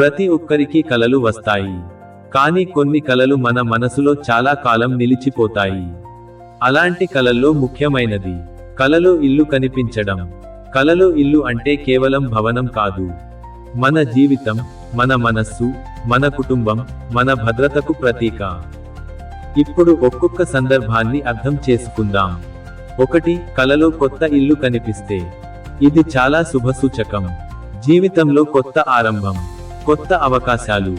ప్రతి ఒక్కరికి కలలు వస్తాయి. కానీ కొన్ని కలలు మన మనసులో చాలా కాలం నిలిచిపోతాయి. అలాంటి కలల్లో ముఖ్యమైనది. కలలో ఇల్లు కనిపించడం. కలలో ఇల్లు అంటే కేవలం భవనం కాదు. మన జీవితం మన మనస్సు మన కుటుంబం మన భద్రతకు ప్రతీక. ఇప్పుడు ఒక్కొక్క సందర్భాన్ని అర్థం చేసుకుందాం. ఒకటి కలలో కొత్త ఇల్లు కనిపిస్తే. ఇది చాలా శుభసూచకం జీవితంలో కొత్త ఆరంభం. కొత్త అవకాశాలు.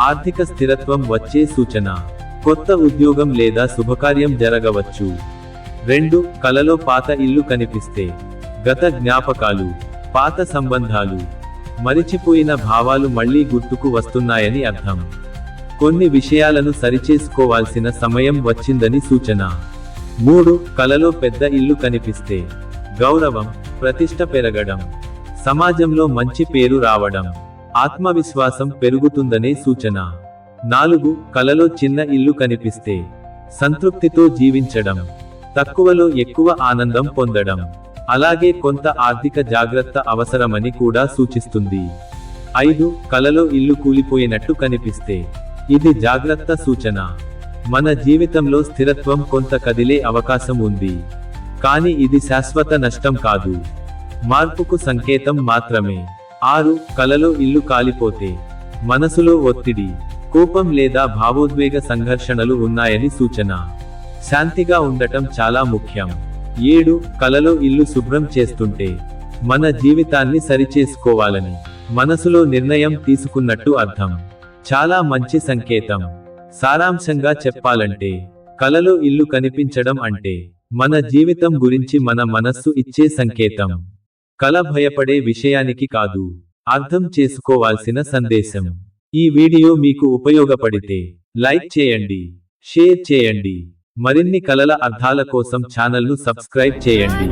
ఆర్థిక స్థిరత్వం వచ్చే సూచన. కొత్త ఉద్యోగం లేదా శుభకార్యం జరగవచ్చు. రెండు కలలో పాత ఇల్లు కనిపిస్తే. గత జ్ఞాపకాలు పాత సంబంధాలు. మరిచిపోయిన భావాలు మళ్ళీ గుర్తుకు వస్తున్నాయని అర్థం. కొన్ని విషయాలను సరిచేసుకోవాల్సిన సమయం వచ్చిందని సూచన. మూడు కలలో పెద్ద ఇల్లు కనిపిస్తే. గౌరవం ప్రతిష్ట పెరగడం. సమాజంలో మంచి పేరు రావడం. ఆత్మవిశ్వాసం పెరుగుతుందనే సూచన. నాలుగు కలలో చిన్న ఇల్లు కనిపిస్తే సంతృప్తితో జీవించడం. తక్కువలో ఎక్కువ ఆనందం పొందడం. అలాగే కొంత ఆర్థిక జాగ్రత్త అవసరమని కూడా సూచిస్తుంది. ఐదు కలలో ఇల్లు కూలిపోయినట్టు కనిపిస్తే ఇది జాగ్రత్త సూచన. మన జీవితంలో స్థిరత్వం కొంత కదిలే అవకాశం ఉంది. కానీ ఇది శాశ్వత నష్టం కాదు. మార్పుకు సంకేతం మాత్రమే. ఆరు కలలో ఇల్లు కాలిపోతే. మనసులో ఒత్తిడి కోపం లేదా భావోద్వేగ సంఘర్షణలు ఉన్నాయని సూచన. శాంతిగా ఉండటం చాలా ముఖ్యం. ఏడు కలలో ఇల్లు శుభ్రం చేస్తుంటే మన జీవితాన్ని సరిచేసుకోవాలని మనసులో నిర్ణయం తీసుకున్నట్టు అర్థం. చాలా మంచి సంకేతం. సారాంశంగా చెప్పాలంటే కలలో ఇల్లు కనిపించడం అంటే మన జీవితం గురించి మన మనస్సు ఇచ్చే సంకేతం. కల భయపడే విషయానికి కాదు. అర్థం చేసుకోవాల్సిన సందేశం. ఈ వీడియో మీకు ఉపయోగపడితే లైక్ చేయండి షేర్ చేయండి. మరిన్ని కలల అర్థాల కోసం ఛానల్ను సబ్స్క్రైబ్ చేయండి.